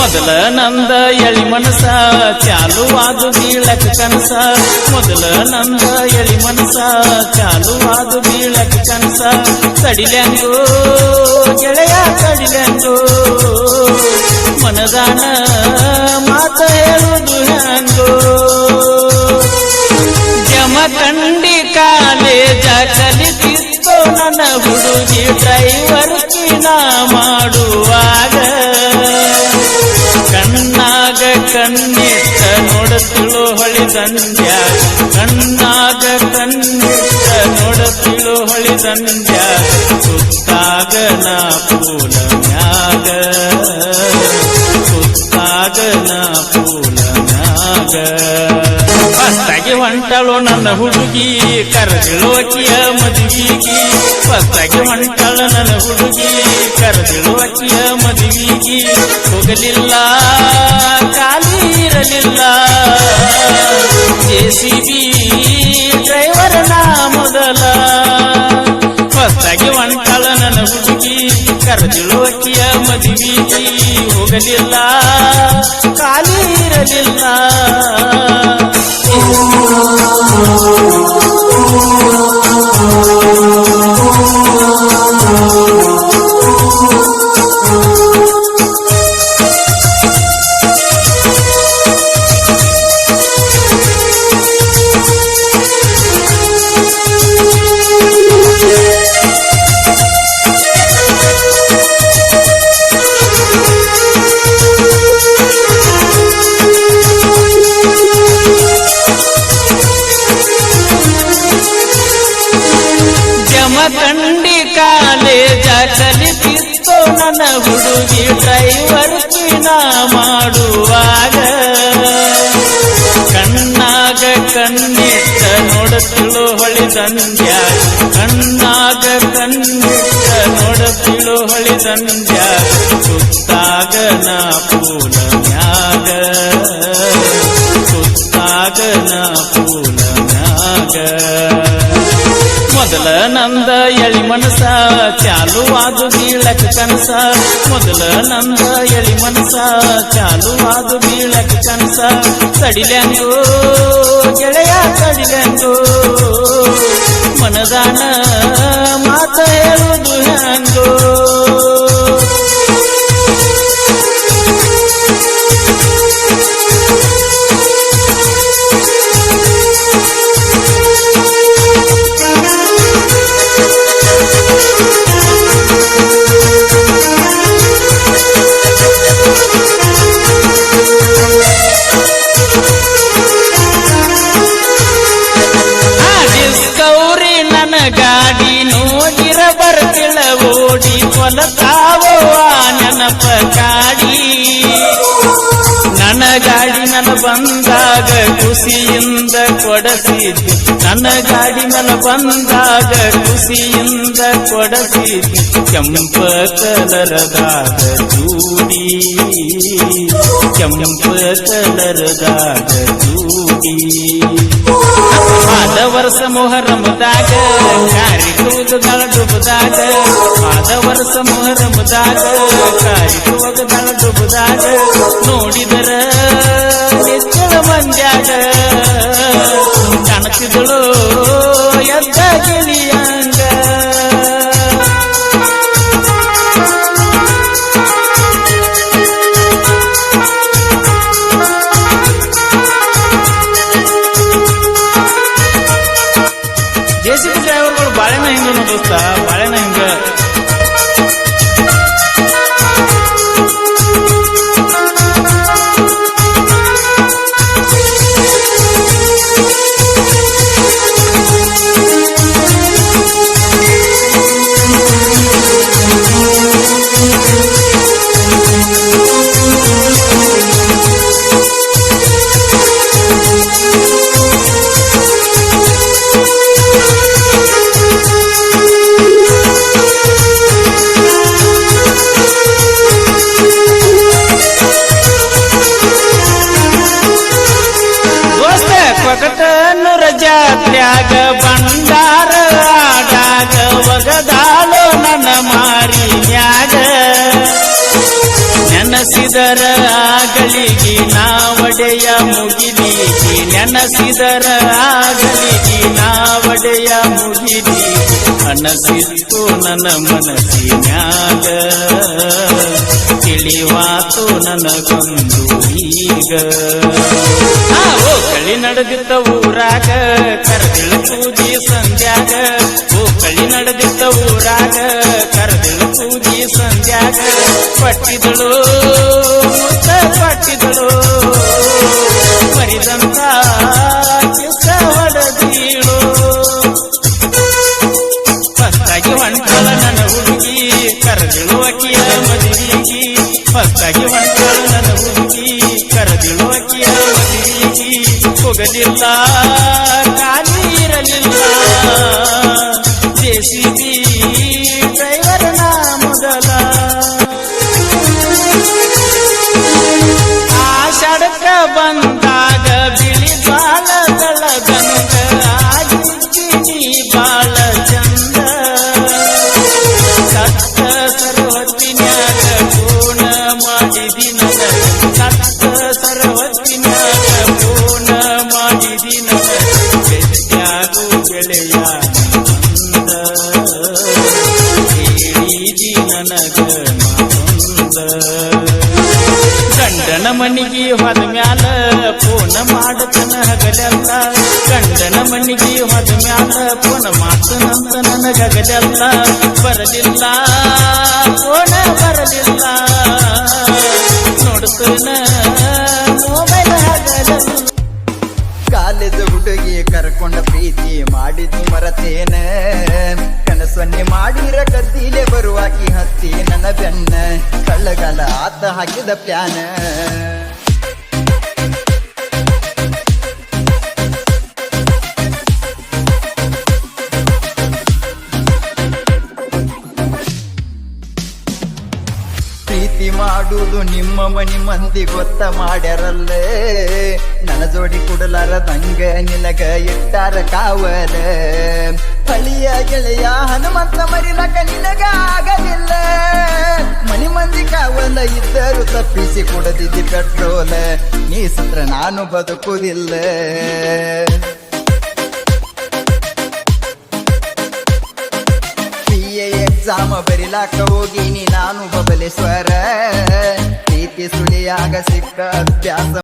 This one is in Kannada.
ಮೊದಲ ನಂದ ಎಳಿ ಮನಸ, ಚಾಲುವಾದು ಬೀಳಕ ಕನಸ. ಮೊದಲ ನಂದ ಎಳಿ ಮನಸ, ಚಾಲುವಾದು ಬೀಳಕ ಕನಸ. ತಡಿಲ್ಯಾಂಗೋ ಗೆಳೆಯ, ತಡಿಲ್ಯಾಂಗೋ. ಮನದಾನ ಹೊಳಿ ಸಂಧ್ಯ ಕಣ್ಣಾಗ ಕಣ್ಣಿಟ್ಟ ನೋಡತಿಳು ಹೊಳಿ ಸಂಧ್ಯ ಸುತ್ತಾಗ ನಾ ಪೂಲ ಮ್ಯಾಗ. ಸುತ್ತಾಗ ನಾ ಪೂಲ ಮ್ಯಾಗ. ಹೊಸ್ತಾಗಿ ಹೊಂಟಳು ನನ್ನ ಹುಡುಗಿ ಕರೆದಿಳುವಕಿಯ ಮದುವಿಗೆ. ಹೊಸ್ತಾಗಿ ಹೊಂಟಳು ನನ್ನ ಹುಡುಗಿ ಕರೆದಿಳುವಕಿಯ ಮದುವಿಗೆ. ಹೋಗಲಿಲ್ಲ ಖಾಲಿ ಇರಲಿಲ್ಲ ಜೆಸಿಬಿ ಡ್ರೈವರ್ ನಾ ಮೊದಲ. ಹೊಸ್ತಾಗಿ ಹೊಂಟಳ ನನ್ನ ಹುಡುಗಿ ಅಕ್ಕಿಯ ಮದುವಿಗಿ ಹೋಗಲಿಲ್ಲ. ಖಾಲಿ ಇರಲಿಲ್ಲ. ಹುಡುಗಿ ಡ್ರೈವರ್ ಪಿನ ಮಾಡುವಾಗ ಕಣ್ಣಾಗ ಕಣ್ಣಿಟ್ಟ ನೋಡುತ್ತಿಳು ಹೊಳಿ ಸಂಧ್ಯ. ಕಣ್ಣಾಗ ಕಣ್ಣಿಟ್ಟ ನೋಡುತ್ತಿಳು ಹೊಳಿ ಸಂಧ್ಯ. ಸುತ್ತಾಗ ನಾ ಪೂಲ ನಂದ ಎಳಿ ಮನಸ ಚಾಲುವಾದು ಬೀಳಕ್ಕೆ ಕನಸ. ಮೊದಲ ನಂದ ಎಳಿ ಮನಸ ಚಾಲುವಾದು ಬೀಳಕ್ಕೆ ಕನಸ. ತಡಿಲೆಂದು, ಗೆಳೆಯ ತಡಿಲೆಂದು. ಮನದಾನ ಮಾತ ಓಡಿ ಆ ನೆನಪ ಕಾಡಿ ನನ್ನ ಗಾಡಿ ನನ ಬಂದಾಗ ಖುಷಿಯಿಂದ ಕೊಡಸಿದ್ದು. ನನ್ನ ಗಾಡಿ ನನ ಬಂದಾಗ ಖುಷಿಯಿಂದ ಕೊಡಸಿದ್ದು. ಕೆಂಪ ಕಲರದಾಗ ಜೂಡಿ. ಕೆಂಪ ಕಲರದಾಗ ಜೂಡಿ. ಆದ ವರ್ಷ ಮೊಹರಮದಾಗ ಕಾರಿಕುವುದಳ ಡುಬದಾಗ ಆದ ವರ್ಷ ಮೊಹರಮದಾಗ ಕಾರಿಕುವುದಳ ಡುಬದಾಗ ನೋಡಿದರ ನಿಚ್ಚಳ ಮಂದ್ಯಾಗ. ಕಾಣುತ್ತಿದ್ದಳು ಎದ್ದ ಗಿಳಿಯಂಗ ಜೆಸಿಬಿ ಡ್ರೈವರ್ಗಳು ಬಾಳೆನ ಹಿಂಗ ದೋಸ್ತ, ಬಾಳೆನ ಹಿಂಗ. ಆಡ್ಯಾಗ ಬಂಡಾರ ಆಡ್ಯಾಗ ಒಗದಾಳು ನನ್ನ ಮಾರಿ ನ್ಯಾಗ ನೆನಸಿದರ ಆಗಲಿಗಿ ನಾವಡೆಯ ಮುಗಿಲಿಗಿ, ನೆನಸಿದರ ಆಗಲಿಗಿ ನಾವಡೆಯ ಮುಗಿಲಿ ಅನಸಿತ್ತು ನನ್ನ ಮನಸ್ಸಿನ್ಯಾಗ ತಿಳಿವಾತು ನನಗೊಂದು ಈಗ. ಆ, ಓ ಕಳಿ ನಡೆದಿದ್ದ ಊರಾಗ ಕರದಿಳು ಪೂಜಿ ಸಂಧ್ಯಾಗ. ಓ ಕಳಿ ನಡೆದಿದ್ದ ಊರಾಗ ಕರದಿಳು ಪೂಜಿ ಸಂಧ್ಯಾಗ. ಪಟ್ಟಿದಳು ಪಟ್ಟಿದಳು. ಹೋಗಲಿಲ್ಲ ಖಾಲಿ ಇರಲಿಲ್ಲ ಜೆಸಿಬಿ ಹಗಲೆಲ್ಲ ಗಂಡನ ಮನಿಗೆ ಹೋದ ಮ್ಯಾಲ ಫೋನ್ ಮಾಡ್ತನಂತ ನನಗ ಹಗಲೆಲ್ಲ ಬರಲಿಲ್ಲ ಫೋನ ಬರಲಿಲ್ಲ. ನೋಡ್ತನ ಮೊಬೈಲ್ ಕಾಲೇಜ್ ಹುಡುಗಿ ಕರ್ಕೊಂಡ ಪ್ರೀತಿ ಮಾಡಿದ್ದು ಮರತೇನ. ಕನಸನ್ನೆ ಮಾಡಿರ ಕದ್ದಿಲೆ ಬರುವಾಕಿ ಹತ್ತಿ ನನ್ನ ಬೆನ್ನ. ಕಳ್ಳಗಾಲ ಆತ ಹಾಕಿದ ಪ್ಯಾನ. ಮಾಡುವುದು ನಿಮ್ಮ ಮನಿ ಮಂದಿ ಗೊತ್ತ ಮಾಡ್ಯಾರಲ್ಲೇ. ನನ್ನ ಜೋಡಿ ಕುಡಲಾರದಂಗ ನಿನಗ ಇಟ್ಟಾರ ಕಾವಲ. ಹಳಿಯ ಗೆಳೆಯ ಹನುಮಂತ ಮರಿಲಕ ನಿನಗ ಆಗಲಿಲ್ಲ. ಮನಿ ಮಂದಿ ಕಾವಲ ಇದ್ದರು ತಪ್ಪಿಸಿ ಕುಡದಿದ್ದಿ ಪೆಟ್ರೋಲ್. ನೀ ಸತ್ರ ನಾನು ಬದುಕುವುದಿಲ್ಲ ಎಕ್ಸಾಮ್ ಬರಿಲಾಕ ಹೋಗಿನಿ ನಾನು ಬಬಲೇಶ್ವರ ಪ್ರೀತಿ ಸುಳಿಯಾಗ ಸಿಕ್ಕ ಅಭ್ಯಾಸ